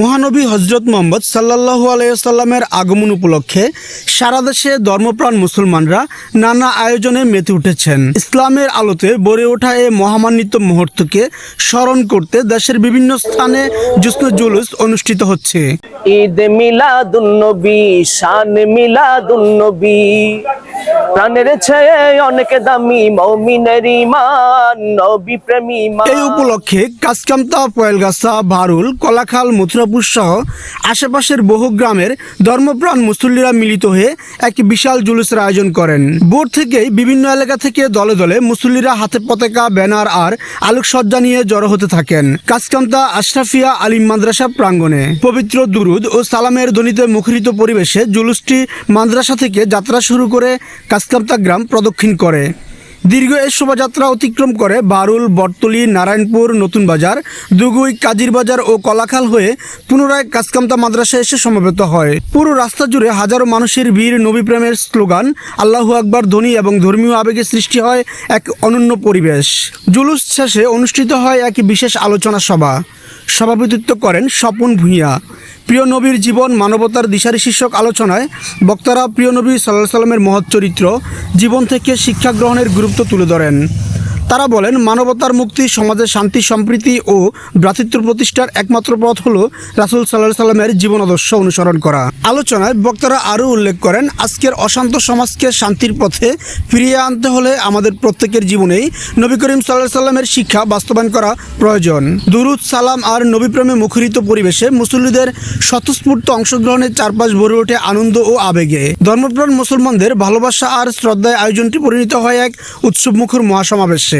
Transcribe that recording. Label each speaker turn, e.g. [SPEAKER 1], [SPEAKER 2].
[SPEAKER 1] মহানবী হজরত মোহাম্মদ সাল্লাহু আলাইসাল্লামের আগমন উপলক্ষে সারা দেশে ধর্মপ্রাণ মুসলমানরা নানা আয়োজনে মেতে উঠেছেন। ইসলামের আলোতে গড়ে ওঠা এই মহামান্বিত মুহূর্তকে স্মরণ করতে দেশের বিভিন্ন স্থানে জুসন জুলুস অনুষ্ঠিত হচ্ছে।
[SPEAKER 2] ঈদ মিলাদুন্নবী শান মিলাদুন্নবী প্রাণের অনেক দামি মৌমিনের ইমান, নবী প্রেমী।
[SPEAKER 1] এই উপলক্ষে কাসকামতা, পয়েলগাছা ভারুল কলাখাল, মথুরাপুর সহ আশেপাশের বহু গ্রামের ধর্মপ্রাণ মুসল্লিরা মিলিত হয়ে বিশাল জুলুসের আয়োজন করেন। ভোর থেকেই বিভিন্ন এলাকা থেকে দলে দলে মুসল্লিরা হাতে পতাকা, ব্যানার আর আলোকসজ্জা নিয়ে জড়ো হতে থাকেন। কাসকামতা আশরাফিয়া আলিম মাদ্রাসা প্রাঙ্গণে। পবিত্র দুরুদ ও সালামের ধ্বনিতে মুখরিত পরিবেশে জুলুসটি মাদ্রাসা থেকে যাত্রা শুরু করে কাসকামতা গ্রাম প্রদক্ষিণ করে। দীর্ঘ এই শোভাযাত্রা অতিক্রম করে বারুল, বটতলি, নারায়ণপুর, নতুন বাজার, দুগুই কাজির বাজার ও কলাখাল হয়ে পুনরায় কাসকামতা মাদ্রাসায় এসে সমবেত হয়। পুরো রাস্তা জুড়ে হাজারো মানুষের ভিড় নবী প্রেমের স্লোগান, আল্লাহু আকবার ধ্বনি এবং ধর্মীয় আবেগে সৃষ্টি হয় এক অনন্য পরিবেশ। জুলুস শেষে অনুষ্ঠিত হয় এক বিশেষ আলোচনা সভা। সভাপতিত্ব করেন স্বপন ভূঁইয়া। প্রিয় নবীর জীবন মানবতার দিশারি শীর্ষক আলোচনায় বক্তারা প্রিয় নবী সাল্লাহ সাল্লামের মহৎ চরিত্র, জীবন থেকে শিক্ষা গ্রহণের গুরুত্ব তুলে ধরেন। তারা বলেন, মানবতার মুক্তি, সমাজের শান্তি, সম্প্রীতি ও ভ্রাতৃত্ব প্রতিষ্ঠার একমাত্র পথ হলো রাসুল সাল্লাহ সাল্লামের জীবন আদর্শ অনুসরণ করা। আলোচনায় বক্তারা আরও উল্লেখ করেন, আজকের অশান্ত সমাজকে শান্তির পথে ফিরিয়ে আনতে হলে আমাদের প্রত্যেকের জীবনেই নবী করিম সাল্লাহ সাল্লামের শিক্ষা বাস্তবায়ন করা প্রয়োজন। দুরুদ, সালাম আর নবীপ্রেমে মুখরিত পরিবেশে মুসল্লিদের স্বতঃস্ফূর্ত অংশগ্রহণের চারপাশ ভরে ওঠে আনন্দ ও আবেগে। ধর্মপ্রাণ মুসলমানদের ভালোবাসা আর শ্রদ্ধায় আয়োজনটি পরিণত হয় এক উৎসবমুখর মহাসমাবেশে।